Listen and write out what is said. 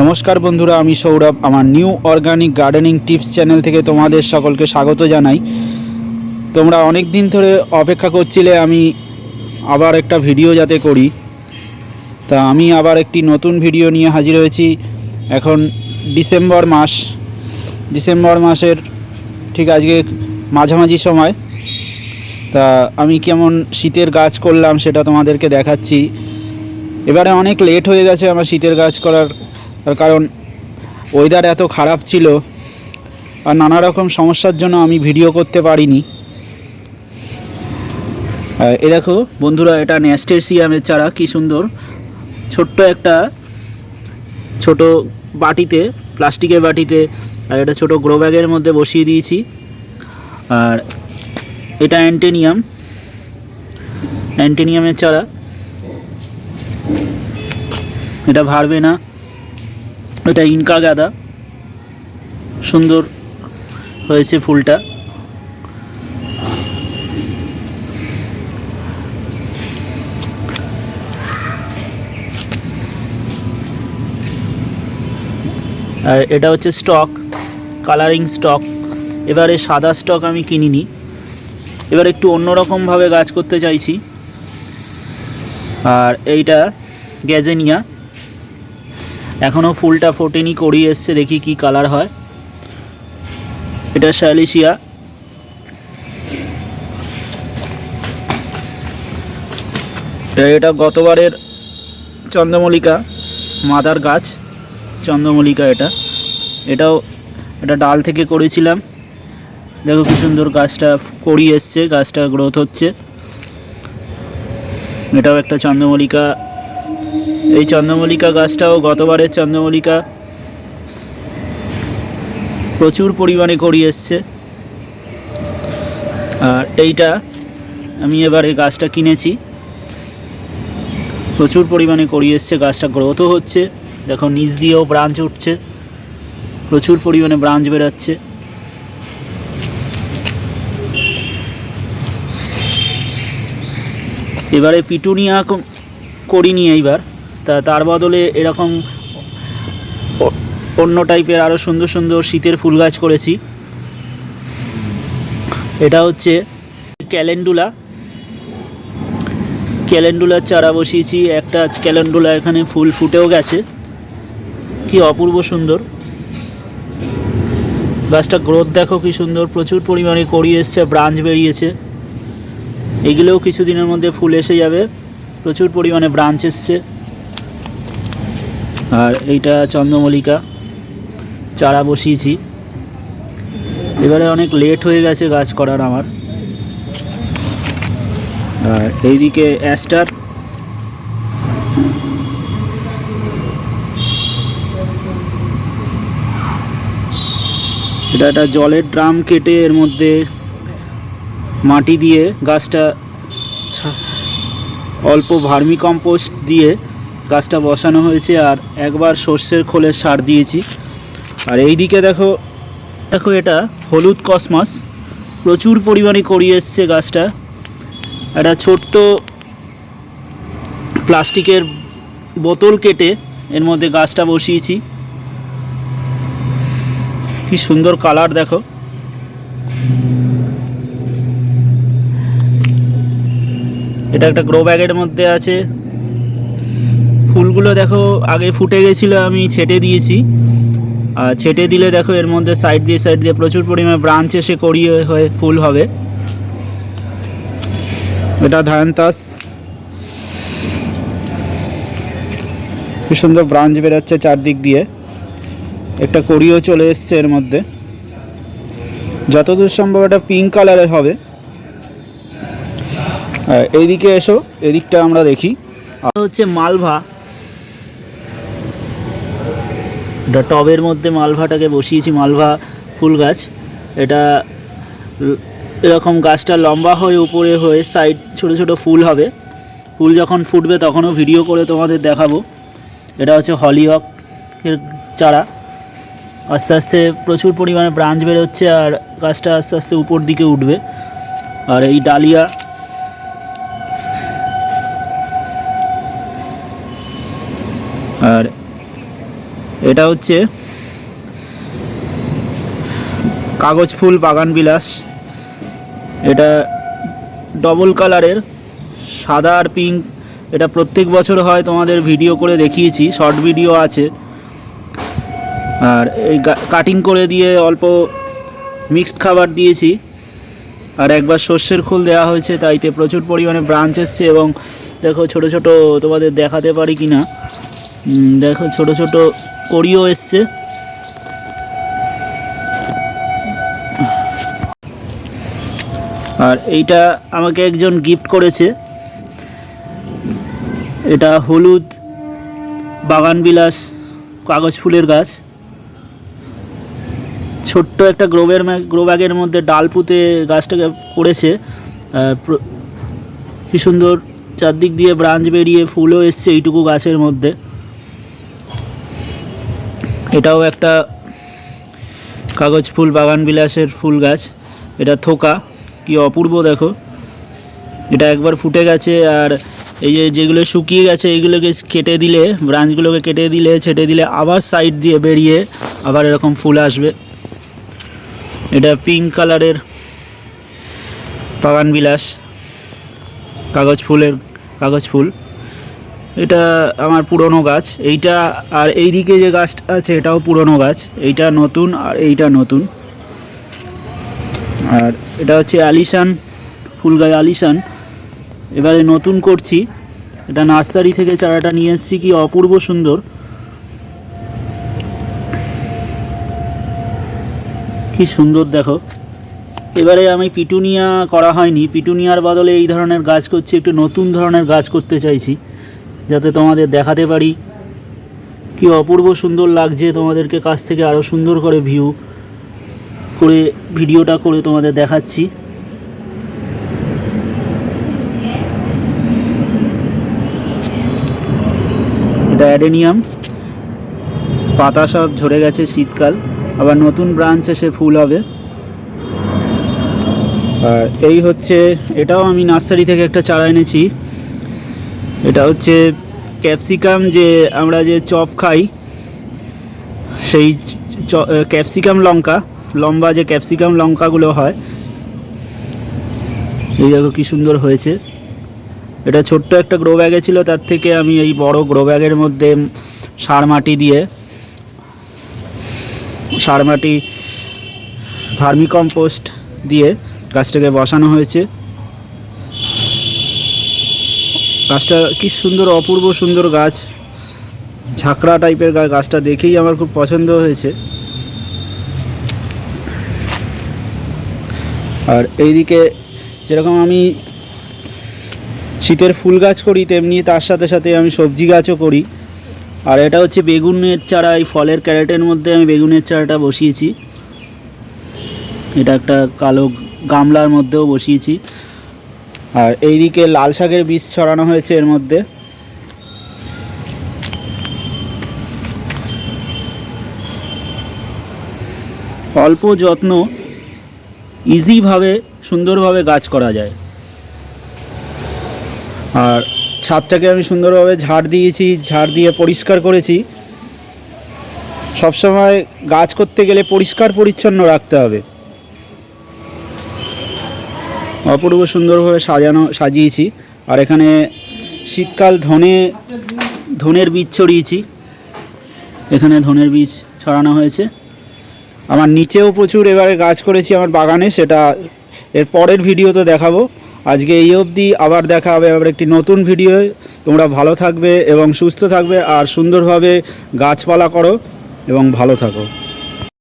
নমস্কার বন্ধুরা, আমি সৌরভ। আমার new organic gardening tips channel থেকে তোমাদের সকলকে স্বাগত জানাই। তোমরা অনেক দিন ধরে অপেক্ষা করছিলে আমি আবার একটা ভিডিও যাতে করি। তা আমি আবার একটি নতুন ভিডিও নিয়ে হাজির হয়েছি। এখন ডিসেম্বর মাস। ডিসেম্বর মাসের ঠিক আজকে মাঝামাঝি সময়। তা আমি কেমন শীতের গাছ করলাম সেটা তোমাদেরকে দেখাচ্ছি। এবারে অনেক লেট হয়ে গেছে আমার শীতের গাছ করার। তার কারণ ওয়েদার এত খারাপ ছিল আর নানা রকম সমস্যার জন্য আমি ভিডিও করতে পারিনি। এ দেখো বন্ধুরা, এটা ন্যাস্টেসিয়ামের চারা, কি সুন্দর। ছোট্ট একটা, ছোট বাটিতে প্লাস্টিকের বাটিতে, আর এটা ছোট গ্রো ব্যাগের মধ্যে বসিয়ে দিয়েছি। আর এটা অ্যান্টেনিয়াম অ্যান্টেনিয়ামের চারা। এটা ভারবে না। এটা ইনকা গাদা। সুন্দর হয়েছে ফুলটা। আর এটা হচ্ছে স্টক কালারিং স্টক এবারে সাদা স্টক আমি কিনিনি। এবার একটু অন্যরকমভাবে গাছ করতে চাইছি। আর এইটা গ্যাজেনিয়া। এখনও ফুলটা ফোটেনি করিয়ে এসছে, দেখি কি কালার হয়। এটা শ্যালিশিয়া এটা গতবারের চন্দ্রমল্লিকা, মাদার গাছ, চন্দ্রমল্লিকা এটা। এটাও এটা ডাল থেকে করেছিলাম। দেখো কি সুন্দর গাছটা করি এসছে, গাছটা গ্রোথ হচ্ছে। এটাও একটা চন্দ্রমল্লিকা এই চন্দ্রমল্লিকা গাছটাও গতবারের চন্দ্রমল্লিকা প্রচুর পরিমাণে করি এসছে। আর এইটা আমি এবারে গাছটা কিনেছি। প্রচুর পরিমাণে করি এসছে, গাছটা গ্রোথও হচ্ছে। দেখো, নিচ দিয়েও ব্রাঞ্চ উঠছে। প্রচুর পরিমাণে ব্রাঞ্চ বেরাচ্ছে। এবারে পিটুনিয়া করিনি এইবার। তা তার বদলে এরকম অন্য টাইপের আরও সুন্দর সুন্দর শীতের ফুল গাছ করেছি। এটা হচ্ছে ক্যালেন্ডুলা। ক্যালেন্ডুলার চারা বসিয়েছি, একটা ক্যালেন্ডুলা এখানে ফুল ফুটেও গেছে। কি অপূর্ব সুন্দর। গাছটা গ্রোথ দেখো কি সুন্দর, প্রচুর পরিমাণে করি এসছে, ব্রাঞ্চ বেরিয়েছে। এগুলোও কিছুদিনের মধ্যে ফুল এসে যাবে, প্রচুর পরিমাণে ব্রাঞ্চ এসছে। আর এইটা চন্দ্রমল্লিকা। চারা বসিয়েছি। এবারে অনেক লেট হয়ে গেছে গাছ করার আমার। আর এইদিকে অ্যাস্টার এটা একটা জলের ড্রাম কেটে এর মধ্যে মাটি দিয়ে গাছটা অল্প ভার্মি কম্পোস্ট দিয়ে গাছটা বসানো হয়েছে আর একবার সর্ষের খোলের সার দিয়েছি। আর এই দিকে দেখো দেখো এটা হলুদ কসমাস। প্রচুর পরিমাণে করিয়ে এসছে গাছটা। একটা ছোট্ট প্লাস্টিকের বোতল কেটে এর মধ্যে গাছটা বসিয়েছি। কি সুন্দর কালার দেখো। এটা একটা গ্রো ব্যাগের মধ্যে আছে। ফুলগুলো দেখো, আগে ফুটে গেছিল, আমি ছেটে দিয়েছি। আর ছেটে দিলে দেখো, এর মধ্যে সাইড দিয়ে সাইড দিয়ে প্রচুর পরিমাণে ব্রাঞ্চ এসে করিয়ে হয়ে ফুল হবে। এটা ধানতাস কি সুন্দর ব্রাঞ্চ বেরোচ্ছে চারদিক দিয়ে। একটা করিও চলে এসছে এর মধ্যে। যতদূর সম্ভব এটা পিঙ্ক কালারের হবে। এইদিকে এসো, এদিকটা আমরা দেখি। হচ্ছে মালভা। এটা টবের মধ্যে মালভাটাকে বসিয়েছি, মালভা ফুল গাছ। এটা এরকম গাছটা লম্বা হয়ে উপরে হয়ে সাইড ছোট ছোট ফুল হবে। ফুল যখন ফুটবে তখনও ভিডিও করে তোমাদের দেখাবো। এটা হচ্ছে হলিহক এর চারা। আস্তে আস্তে প্রচুর পরিমাণে ব্রাঞ্চ বেরোচ্ছে আর গাছটা আস্তে আস্তে উপর দিকে উঠবে। আর এই ডালিয়া এটা হচ্ছে কাগজ ফুল বাগান বিলাস। এটা ডবল কালারের সাদা আর পিঙ্ক এটা প্রত্যেক বছর হয়, তোমাদের ভিডিও করে দেখিয়েছি শর্ট ভিডিও আছে। আর এই কাটিং করে দিয়ে অল্প মিক্সড খাবার দিয়েছি। আর একবার সর্ষের খোল দেওয়া হয়েছে, তাইতে প্রচুর পরিমাণে ব্রাঞ্চ এসছে এবং দেখো ছোট ছোট তোমাদের দেখাতে পারি কি না দেখো ছোট ছোট কড়িও এসছে। আর এইটা আমাকে একজন গিফট করেছে। এটা হলুদ বাগান বিলাস কাগজ ফুলের গাছ। ছোট্ট একটা গ্রোবের গ্রো ব্যাগের মধ্যে ডাল পুঁতে গাছটাকে করেছে। কি সুন্দর চারদিক দিয়ে ব্রাঞ্চ বেরিয়ে ফুলও এসছে এইটুকু গাছের মধ্যে। এটাও একটা কাগজ ফুল, বাগান বিলাসের ফুল গাছ। এটা থোকা, কি অপূর্ব দেখো। এটা একবার ফুটে গেছে আর এই যে যেগুলো শুকিয়ে গেছে, এইগুলোকে কেটে দিলে, ব্রাঞ্চগুলোকে কেটে দিলে, ছেটে দিলে আবার সাইড দিয়ে বেরিয়ে আবার এরকম ফুল আসবে। এটা পিঙ্ক কালারের বাগান বিলাস, কাগজ ফুলের কাগজ ফুল। এটা আমার পুরনো গাছ। এইটা আর এইদিকে যে গাছটা আছে, এটাও পুরনো গাছ। এইটা নতুন আর এইটা নতুন। আর এটা হচ্ছে আলিশান ফুল গাছ আলিশান এবারে নতুন করছি। এটা নার্সারি থেকে চারাটা নিয়ে এসেছি কি অপূর্ব সুন্দর। কি সুন্দর দেখো। এবারে আমি পিটুনিয়া করা হয়নি। পিটুনিয়ার বদলে এই ধরনের গাছ করছি, একটু নতুন ধরনের গাছ করতে চাইছি। যাতে তোমাদের দেখাতে পারি। কি অপূর্ব সুন্দর লাগছে তোমাদেরকে কাছ থেকে আরও সুন্দর করে ভিউ করে ভিডিওটা করে তোমাদের দেখাচ্ছি। এটা অ্যাডেনিয়াম। পাতা সব ঝরে গেছে শীতকাল। আবার নতুন ব্রাঞ্চ এসে ফুল হবে। আর এই হচ্ছে, এটাও আমি নার্সারি থেকে একটা চারা এনেছি। এটা হচ্ছে ক্যাপসিকাম যে আমরা যে চপ খাই, সেই ক্যাপসিকাম লঙ্কা, লম্বা যে ক্যাপসিকাম লঙ্কাগুলো হয়, এই দেখো কি সুন্দর হয়েছে। এটা ছোট্ট একটা গ্রো ব্যাগে ছিল, তার থেকে আমি এই বড় গ্রো ব্যাগের মধ্যে সার মাটি দিয়ে, সার মাটি ভার্মিকম্পোস্ট দিয়ে গাছটাকে বসানো হয়েছে। গাছটা কি সুন্দর, অপূর্ব সুন্দর গাছ। ঝাঁকড়া টাইপের গাছটা দেখেই আমার খুব পছন্দ হয়েছে। আর এইদিকে যেরকম আমি শীতের ফুল গাছ করি, তেমনি তার সাথে সাথে আমি সবজি গাছও করি। আর এটা হচ্ছে বেগুনের চারা, এই ফলের ক্যারেটের মধ্যে আমি বেগুনের চারাটা বসিয়েছি। এটা একটা কালো গামলার মধ্যেও বসিয়েছি। আর এইদিকে লাল শাকের বীজ ছড়ানো হয়েছে এর মধ্যে। অল্প যত্ন, ইজিভাবে, সুন্দরভাবে গাছ করা যায়। আর ছাদটাকে আমি সুন্দরভাবে ঝাড় দিয়েছি, ঝাড় দিয়ে পরিষ্কার করেছি। সবসময় গাছ করতে গেলে পরিষ্কার পরিচ্ছন্ন রাখতে হবে। অপূর্ব সুন্দরভাবে সাজানো, সাজিয়েছি। আর এখানে শীতকাল ধনে, ধনের বীজ ছড়িয়েছি। এখানে ধনের বীজ ছড়ানো হয়েছে। আমার নিচেও প্রচুর এবারে গাছ করেছি আমার বাগানে, সেটা এর পরের ভিডিওতে দেখাবো। আজকে এই অবধি আবার দেখা হবে আবার একটি নতুন ভিডিও। তোমরা ভালো থাকবে এবং সুস্থ থাকবে, আর সুন্দরভাবে গাছপালা করো এবং ভালো থাকো।